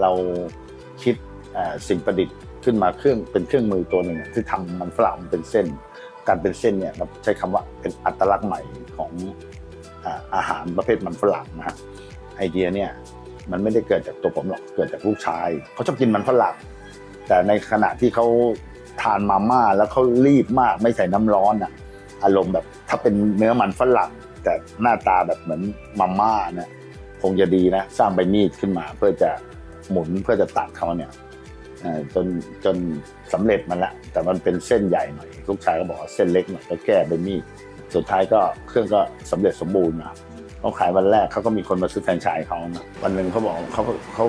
เราคิดสิ่งประดิษฐ์ขึ้นมาเครื่องเป็นเครื่องมือตัวหนึ่งที่ทำมันฝรั่งเป็นเส้น การเป็นเส้นเนี่ยเราใช้คำว่าเป็นอัตลักษณ์ใหม่ของอาอาหารประเภทมันฝรั่งนะฮะไอเดียเนี่ยมันไม่ได้เกิดจากตัวผมหรอกเกิดจากลูกชายเขาชอบกินมันฝรั่งแต่ในขณะที่เขาทานมาม่าแล้วเขารีบมากไม่ใส่น้ำร้อนอะอารมณ์แบบถ้าเป็นเนื้อมันฝรั่งแต่หน้าตาแบบเหมือนมาม่าเนี่ยคงจะดีนะ สร้างใบมีดขึ้นมาเพื่อจะ หมุนเพื่อจะตัดเขาเนี่ยจนจนสำเร็จมันละ แต่มันเป็นเส้นใหญ่หน่อยลูกชายก็บอกเส้นเล็กหน่อยก็แก้ใบมีดสุดท้ายก็เครื่องก็สำเร็จสมบูรณ์นะเขาขายวันแรกเขาก็มีคนมาซื้อแฟรนไชส์เขานะวันหนึ่งเขาบอกเขาเขา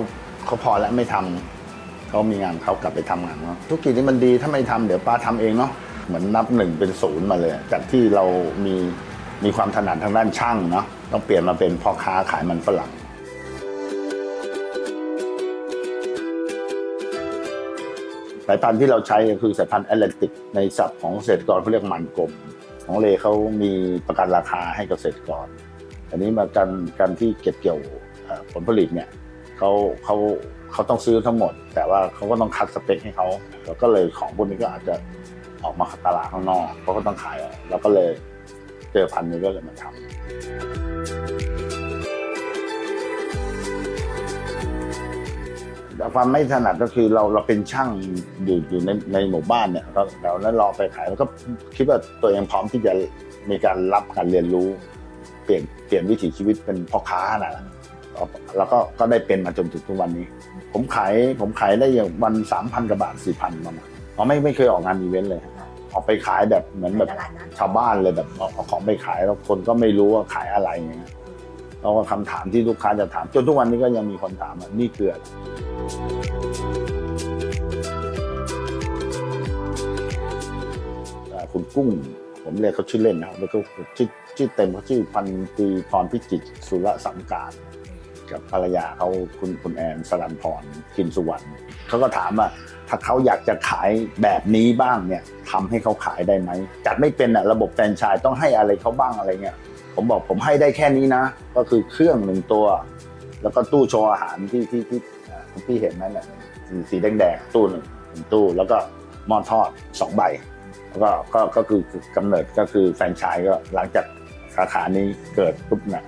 เขาพอแล้วไม่ทำเขามีงานเขากลับไปทำงานเนาะธุรกิจนี้มันดีถ้าไม่ทำเดี๋ยวป้าทำเองเนาะเหมือนนับหนึ่งเป็นศูนย์มาเลย จากที่เรามีมีความถนัดทางด้านช่างเนาะต้องเปลี่ยนมาเป็นพ่อค้าขายมันฝรั่ง สายพันธุ์ที่เราใช้ก็คือสายพันธุ์แอตแลนติกในศัพท์ของเกษตรกรเขาเรียกมันกลมของเลเขามีประกันราคาให้เกษตรกร อันนี้มาการการที่เก็บเกี่ยวผลผลิตเนี่ยเขาเขาเขาต้องซื้อทั้งหมด แต่ว่าเขาก็ต้องคัดสเปคให้เขาแล้วก็เลยของพวกนี้ก็อาจจะออกมาตลาดข้างนอกเขาก็ต้องขายแล้วก็เลยเจอพันธุ์นี้ก็เลยมาทำ ความไม่ถนัดก็คือเราเราเป็นช่างอยู่อยู่ในในหมู่บ้านเนี่ยเราเราแล้วรอไปขายแล้วก็คิดว่าตัวเองพร้อมที่จะมีการรับการเรียนรู้ เปลี่ยนเปลี่ยนวิถีชีวิตเป็นพ่อค้านะแล้วก็ก็ได้เป็นมาจนถึงทุกวันนี้ ผมขายผมขายได้อย่างวันสามพันกว่าบาทสี่พันประมาณอ๋อไม่ไม่เคยออกงานอีเวนต์เลยออกไปขายแบบเหมือนแบบตลาดนัดชาวบ้านเลยแบบเอาเอาของไปขายแล้วคนก็ไม่รู้ว่าขายอะไรอย่างเงี้ย แล้วก็คำถามที่ลูกค้าจะถาม จนทุกวันนี้ก็ยังมีคนถามว่านี่คืออะไรคุณกุ้งผมเรียกเขาชื่อเล่นนะครับแล้วก็ชื่อชื่อเต็มเขาชื่อพันตีพรพิจิตรสุรสังการกับภรรยาเขาคุณคุณแอนสรันพรกินสุวรรณเขาก็ถามว่าถ้าเขาอยากจะขายแบบนี้บ้างเนี่ยทำให้เขาขายได้ไหมจัดไม่เป็นอะระบบแฟรนไชส์ต้องให้อะไรเขาบ้างอะไรเงี้ย ผมบอกผมให้ได้แค่นี้นะ ก็คือเครื่องหนึ่งตัว แล้วก็ตู้โชว์อาหารที่ที่ที่อ่าที่เห็นนั่นแหละสีสีแดงๆตู้หนึ่งหนึ่งตู้ แล้วก็หม้อทอดสองใบแล้วก็ก็ก็คือกำเนิดก็คือแฟนชส์ก็หลังจากสาขานี้เกิดปุ๊บเนี่ย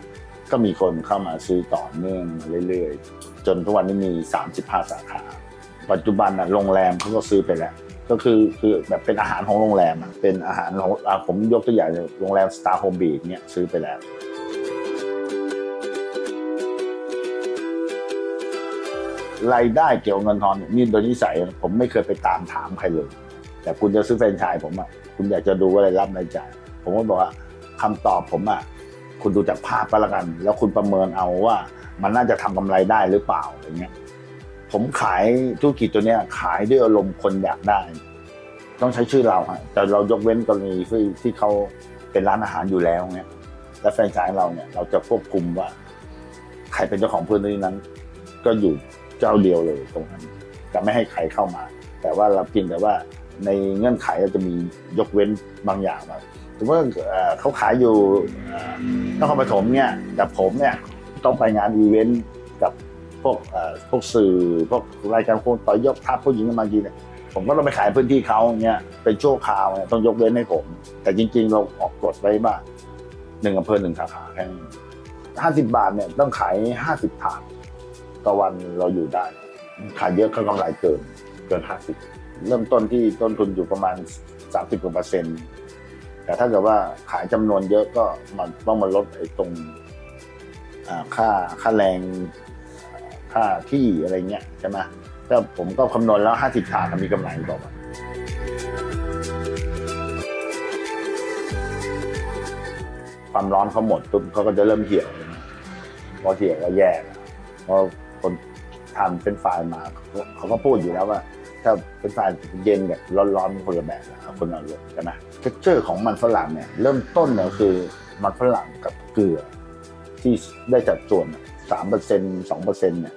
ก็มีคนเข้ามาซื้อต่อเนื่องมาเรื่อยๆ จนทุกวันนี้มี 35 สาขา ปัจจุบันน่ะโรงแรมเขาก็ซื้อไปแล้ว ก็คือคือแบบเป็นอาหารของโรงแรมอะเป็นอาหารของผมยกตัวอย่างโรงแรม Star Home Beach เนี่ยซื้อไปแล้วรายได้เกี่ยวกับเงินทอนนี่โดยนิสัยผมไม่เคยไปตามถามใครเลย แต่คุณจะซื้อแฟรนไชส์ผมอะคุณอยากจะดูว่ารรับรายจ่ายผมก็บอกว่าคำตอบผมอะคุณดูจากภาพก็แล้วกัน แล้วคุณประเมินเอาว่ามันน่าจะทำกำไรได้หรือเปล่าอะไรเงี้ย ผมขายธุรกิจตัวเนี้ยขายด้วยอารมณ์คนอยากได้ ต้องใช้ชื่อเราฮะแต่เรายกเว้นกรณีที่ที่เขาเป็นร้านอาหารอยู่แล้วเงี้ยและแฟรนไชส์เราเนี่ยเราจะควบคุมว่าใครเป็นเจ้าของพื้นที่นั้น ก็อยู่เจ้าเดียวเลยตรงนั้นจะไม่ให้ใครเข้ามา แต่ว่าเราเพียงแต่ว่าในเงื่อนไขเราจะมียกเว้นบางอย่างมาสมมติว่าเขาขายอยู่นครปฐมเนี่ยแต่ผมเนี่ยต้องไปงานอีเวนต์ พวกพวกสื่อพวกรายการโคนต่อยกทัพผู้หญิงมากีเนี่ยผมก็ต้องไปขายพื้นที่เขาเนี่ยเป็นชั่วคราวเนี่ยต้องยกเว้นให้ผม แต่จริง ๆ เราออกกฎไว้ว่าหนึ่งอำเภอหนึ่งสาขาแค่ห้าสิบบาทเนี่ยต้องขายห้าสิบถาดต่อวันเราอยู่ได้ ขายเยอะก็กำไรเกินเกินห้าสิบเริ่มต้นที่ต้นทุนอยู่ประมาณสามสิบกว่าเปอร์เซ็นต์แต่ถ้าเกิดว่าขายจำนวนเยอะก็มันต้องมาลดไอ้ตรงค่าค่าแรง ค่าที่อะไรเงี้ยใช่ไหมถ้าผมก็คำนวณแล้วห้าสิบถาดมีกำไรต่อวันความร้อนเขาหมดปุ๊บเขาก็จะเริ่มเหี่ยวพอเหี่ยวก็แย่เพราะคนทำเป็นไฟรายมาเขาก็พูดอยู่แล้วว่า ถ้าเป็นไฟรายเย็นแบบร้อนๆมันคนละแบบนะครับคนละรสใช่ไหมเท็กเจอร์ของมันฝรั่งเนี่ยเริ่มต้นเนี่ยคือมันฝรั่งกับเกลือที่ได้จัดส่วน สามเปอร์เซ็นสองเปอร์เซ็นเนี่ย